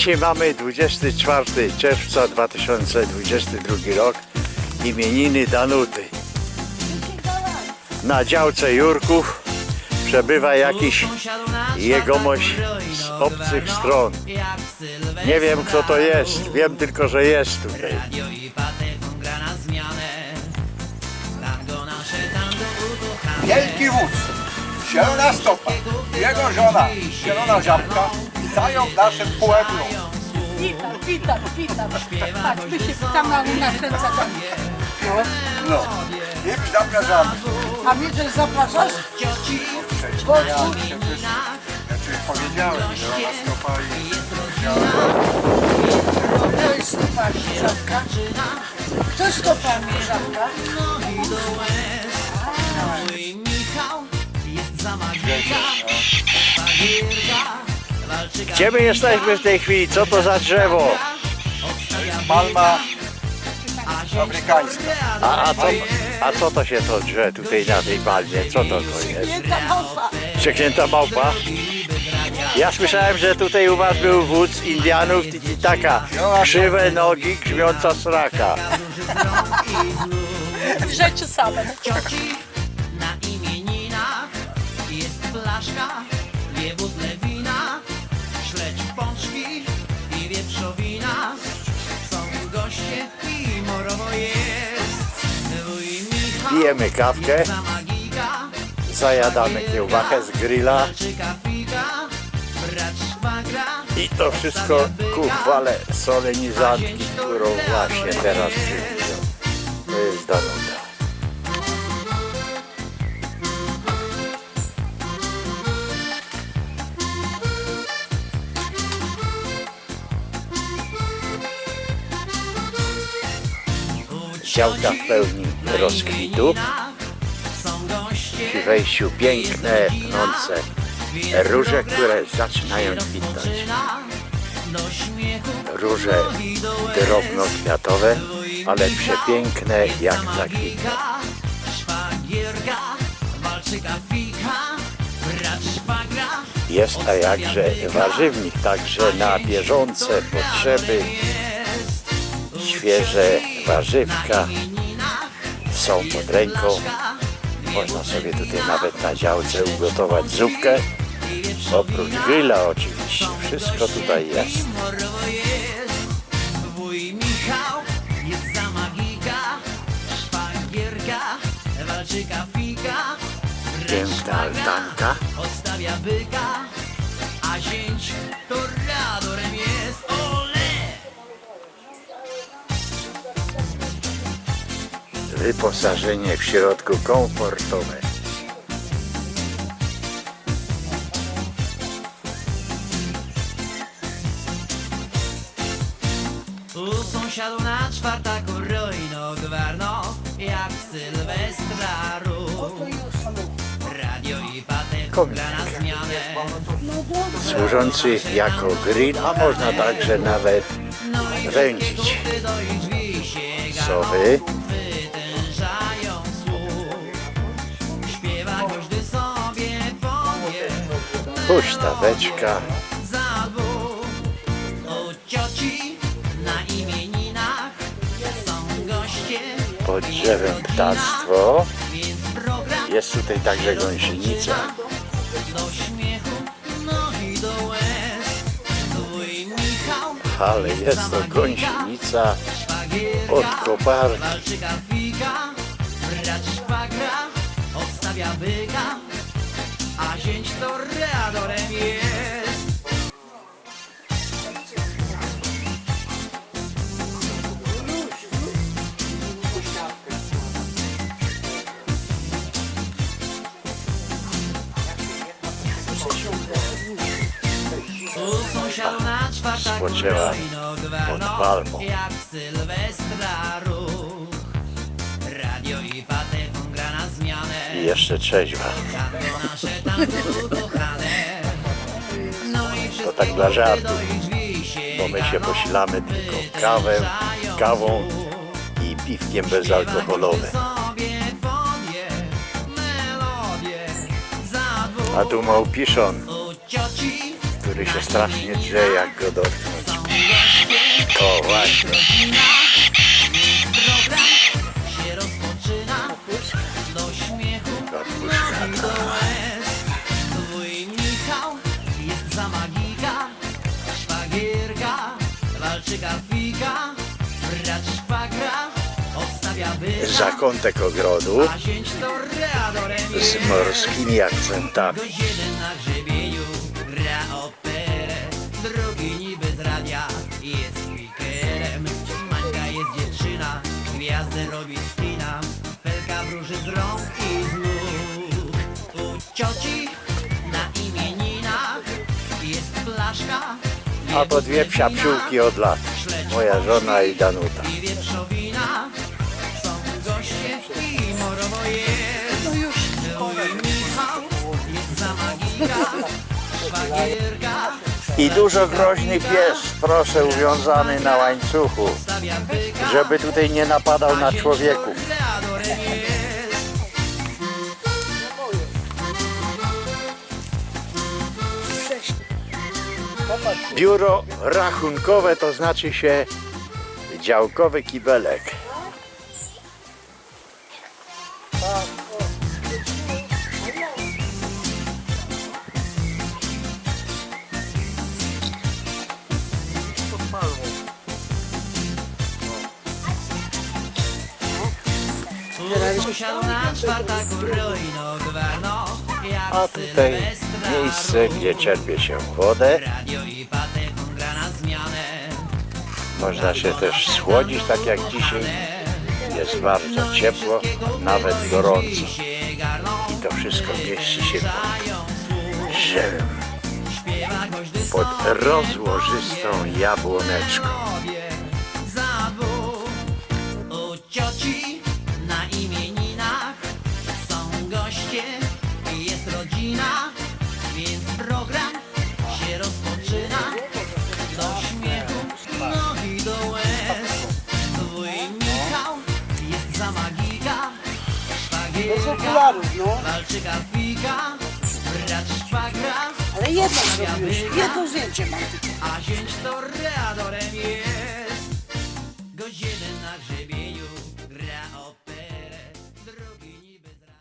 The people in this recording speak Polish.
Dzisiaj mamy 24 czerwca 2022 rok. Imieniny Danuty. Na działce Jurków przebywa jakiś jegomość z obcych stron. Nie wiem kto to jest, wiem tylko, że jest tutaj. Wielki wódz, zielona stopa, jego żona, zielona żabka, witają w naszym pueblu. Witam, witam, witam. Tak, my się kanału nakręcamy. No, i zapraszamy. A mnie też zapraszasz? Ja się też, znaczy powiedziałem, zielona stopa i To jest stopa żabka. Kto jest stopa? Mój Michał jest za magika Gdzie my jesteśmy w tej chwili? Co to za drzewo? palma afrykańska. A, a, co, a co to się to drze tutaj na tej palmie? Co to to jest? Przeklęta małpa? Ja słyszałem, że tutaj u was był wódz Indianów i taka krzywe nogi, grzmiąca sraka. Rzeczy same. Cioci na imieninach Jest flaszka, dwie butle Są goście i morowo jest Wuj Michał Pijemy kawkę, zajadamy kiełbachę z grilla i to wszystko ku chwale solenizantki, którą właśnie teraz. To jest Danuta. Działka w pełni rozkwitu. Przy wejściu piękne, pnące róże, które zaczynają kwitnąć. Róże drobnokwiatowe, ale przepiękne jak zakwitną. Jest a jakże warzywnik, także na bieżące potrzeby świeże warzywka są pod ręką. Można sobie tutaj nawet na działce ugotować zupkę. Oprócz grilla oczywiście. Wszystko tutaj jest. Piękna altanka. odstawia byka, a zięć to radorem Wyposażenie w środku komfortowe. U sąsiadu na czwartaku rojno gwarno Jak Sylwestra ruch. Radio i patek gra na zmianę. Służący jako grill, a można także nawet No i do drzwi sięgają. Sowy. Huśtaweczka. Pod drzewem ptactwo. Jest tutaj także gąsienica. Ale jest to gąsienica od koparki. Szwagra Odstawia byka A zięć to radorem jest U sąsiadu na czwartaku Spoczęła gwarno, pod palmą. Jak w Sylwestra Jeszcze trzeźwa. To tak dla żartu, bo my się posilamy tylko kawę, kawą i piwkiem bezalkoholowym. A tu małpiszon, który się strasznie drze, jak go dotknąć. O, właśnie. Walczy fika Brać szwagra odstawia byka. Zakątek ogrodu. To readorem z morskimi akcentami. Gość jeden na grzebieniu gra operę. Drugi niby z radia jest speakerem Mańka jest dziewczyna, gwiazdę robi spina. Felka wróży z rąk i z nóg. U cioci na imieninach jest flaszka A to dwie psiapsiółki od lat. Moja żona i Danuta. i dużo groźny pies, proszę, uwiązany na łańcuchu, żeby tutaj nie napadał na człowieków. Biuro rachunkowe to znaczy się działkowy kibelek. Na czwartaku ruino gwarno Jak A tutaj miejsce, gdzie czerpie się wodę. Można się też schłodzić, tak jak dzisiaj. Jest bardzo ciepło, nawet gorąco. I to wszystko mieści się pod drzewem, pod rozłożystą jabłoneczką. Cioci na imieninach są goście, jest rodzina, Okularów, no. walczy fika, brać szwagra. Ale jedno zrobiłeś, jedno zdjęcie mam tylko. A zięć to grze